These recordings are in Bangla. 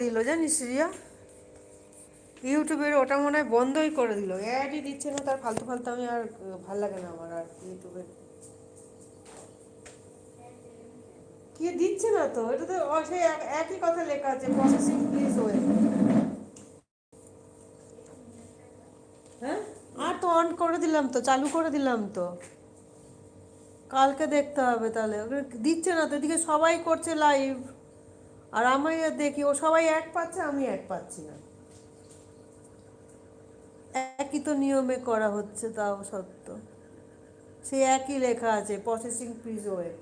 দিল, জানিস রিয়া? ইউটিউবের ওটা মনে হয় বন্ধই করে দিল। অ্যাডই দিচ্ছে না, তার ফালতু ফালতু আমি আর ভালো লাগে না আমার আর ইউটিউবে কি দিচ্ছে না তো? এটা তো সেই এক- একই কথা লেখা আছে প্রসেসিং প্লিজ ওয়ে হ্যাঁ? আর তো অন করে দিলাম তো, চালু করে দিলাম তো। কালকে দেখতে হবে তাহলে। দিচ্ছে না তো, এদিকে সবাই করছে লাইভ আর আমি দেখি ও সবাই এক পাচ্ছে আমি এক পাচ্ছি না। একই তো নিয়মে করা হচ্ছে তাও সত্য। সে একই লেখা আছে প্রসেসিং প্লিজ ওয়েট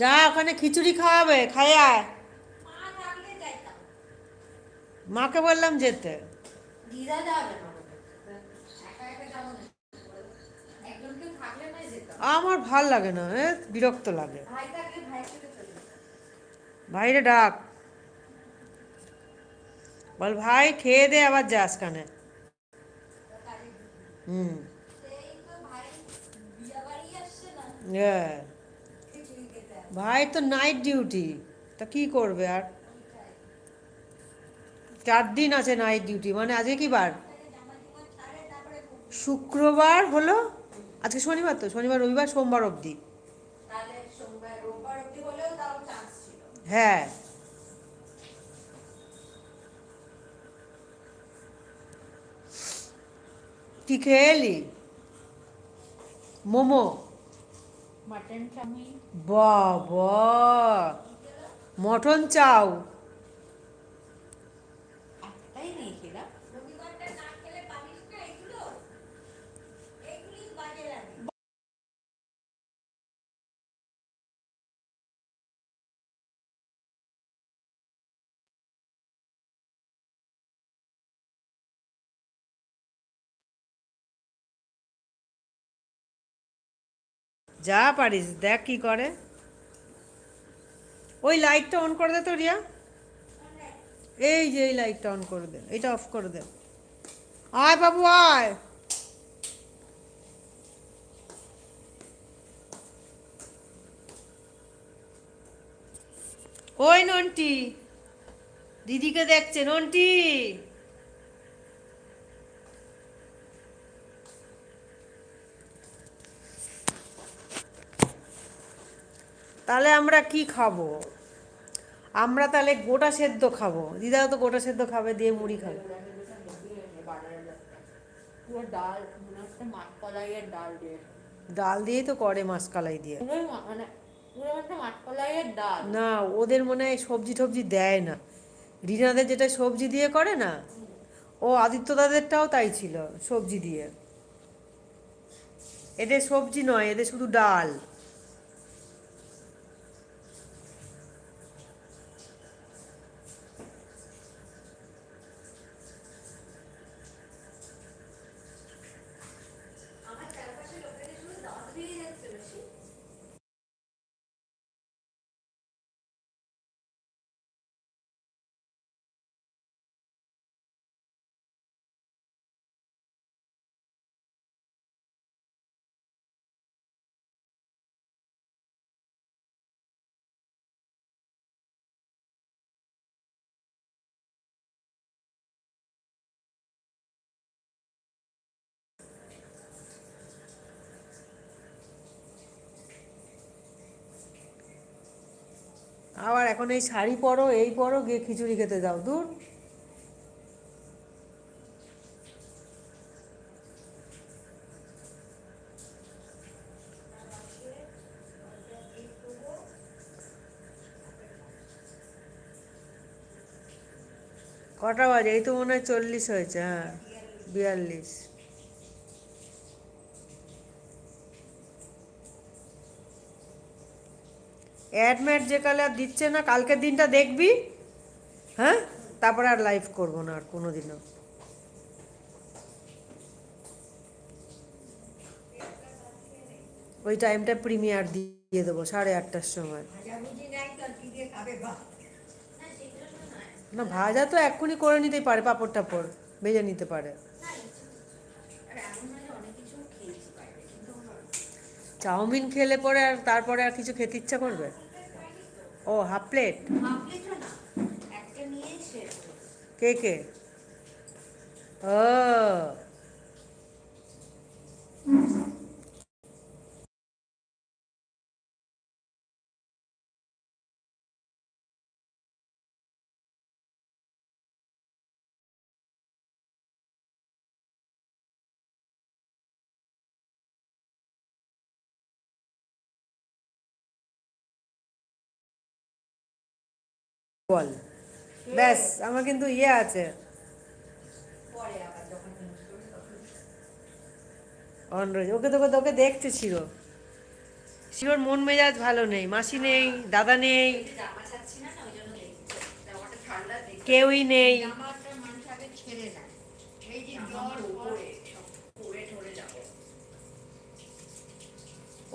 যা ওখানে খিচুড়ি খাওয়াবে যাইতাম। মাকে বললাম যেতে। দিদা যাবে না একা একা যাব না একজন কেউ থাকলে না যেতাম আমার ভালো লাগে না এ বিরক্ত লাগে। ভাইরে ডাক। বল ভাই খেয়ে দে আবার যাস কানে। হুম। ভাই হ্যাঁ তো নাইট ডিউটি তা কি করবে আর? চার দিন আছে নাইট ডিউটি মানে আজকে কি বার। শুক্রবার হলো? আজকে শনিবার তো শনিবার রবিবার সোমবার অবধি। তাহলে সোমবার রোববার অব্দি হলেও তাও চান্স ছিল। হ্যাঁ। কি খেয়ে এলি মোমো বাবা। Mutton chow. যা পারিস, দেখ কি করে। ওই লাইটটা অন করে দে তো, রিয়া। এই যে এই লাইটটা অন করে দে, এটা অফ করে দে। আয় বাবু, আয়। ওই নন্টি, দিদিকে দেখছে, নন্টি। তাহলে আমরা কি খাব? আমরা তাহলে গোটা সেদ্ধ খাব। দিদাও তো গোটা সেদ্ধ খাবে দিয়ে মুড়ি খাবে। ডাল দিয়েই তো করে মাসকালাই দিয়ে। মানে না ওদের মনে হয় সবজি টবজি দেয় না। রিনাদের যেটা সবজি দিয়ে করে না ও আদিত্য দাদেরটাও তাই ছিল সবজি দিয়ে। এদের সবজি নয় এদের শুধু ডাল। আবার এখন এই শাড়ি পরো, এই পরো, গিয়ে খিচুড়ি খেতে যাও, দূর। কটা বাজে? এই তো মনে হয় চল্লিশ হয়েছে হ্যাঁ বিয়াল্লিশ। অ্যাড ম্যাড যে কালে আর দিচ্ছে না, কালকের দিনটা দেখবি হ্যাঁ? তারপরে আর লাইভ করব না আর কোনো দিনও ওই টাইমটা প্রিমিয়ার দিয়ে দেবো, সাড়ে আটটার সময়। না, ভাজা তো এক্ষুনি করে নিতেই পারে পাপড় টাপড় ভেজে নিতে পারে। চাউমিন খেলে পরে আর তারপরে আর কিছু খেতে ইচ্ছা করবে? ও, হাফ প্লেট? কে কে? ও। বল। ব্যাস আমার কিন্তু ইয়ে আছে। অনরোজ ওকে তোকে তোকে দেখতে ছিল শিওর মন মেজাজ ভালো নেই মাসি নেই দাদা নেই। দেখছি। কেউই নেই।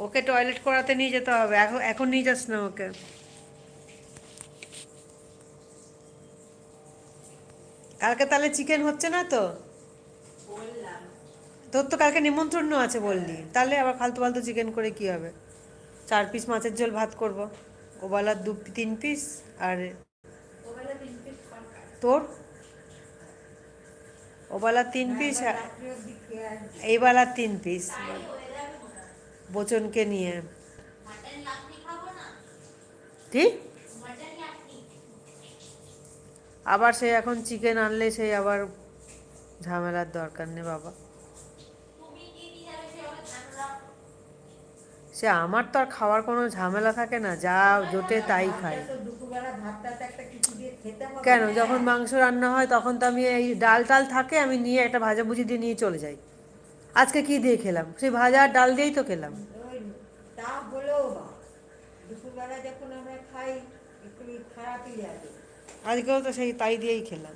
ওকে টয়লেট করাতে নিয়ে যেতে হবে। এখন এখন নিয়ে যাস না ওকে। কালকে তাহলে চিকেন হচ্ছে না তো? তোর তো কালকে নিমন্ত্রণ আছে বললি। তাহলে আবার ফালতু ফালতু চিকেন করে কি হবে? চার পিস মাছের ঝোল ভাত করব। ওবেলার দু তিন পিস আর ওবেলা তিন পিস তোর? ওবেলার তিন পিস আসবে এইবেলার তিন পিস হয়ে বচনকে নিয়ে। ঠিক মাটন লাকনি আবার সে এখন চিকেন আনলে সেই আবার ঝামেলার দরকার নেই বাবা। সে আমার তো আর খাওয়ার কোনো ঝামেলা থাকে না, যা জোটে তাই খাই কেন? যখন মাংস রান্না হয় তখন তো আমি এই ডাল টাল থাকে, আমি নিয়ে একটা ভাজাভুজি দিয়ে নিয়ে চলে যাই। আজকে কি দিয়ে খেলাম? সেই ভাজা আর ডাল দিয়েই তো খেলাম। খাই খারাপই আজকেও তো সেই তাই দিয়েই খেলাম।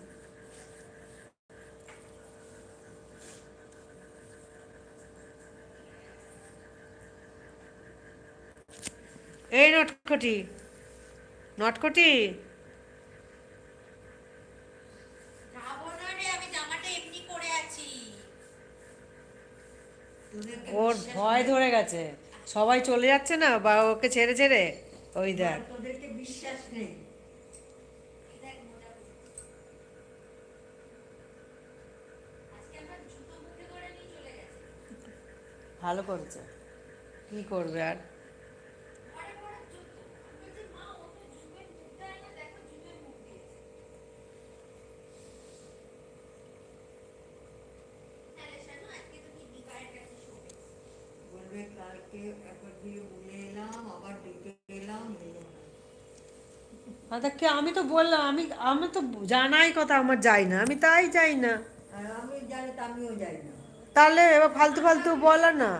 এই নটকটি নটকটি ওর ভয় ধরে গেছে। সবাই চলে যাচ্ছে না বা ওকে ছেড়ে ছেড়ে? ওই দেখ। তোদেরকে বিশ্বাস নেই। আবার ডেকে এলাম এলো না। আচ্ছা আমি তো বললাম আমি আমি তো জানাই কথা আমার যাই না আমি তাই যাই না। আমি জানি তো আমিও যাই না। তাহলে এবার ফালতু ফালতু বলা না।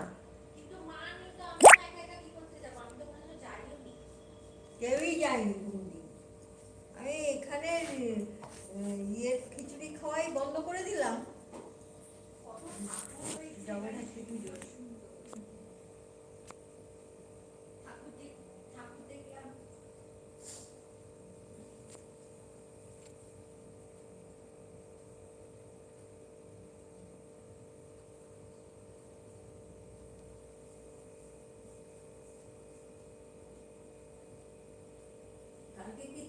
কেউই যায়নি আমি এখানে ইয়ে খিচুড়ি খাওয়াই বন্ধ করে দিলাম। জগন্নাথ পুজো।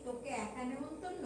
তোকে একা নেমন্তন্ন?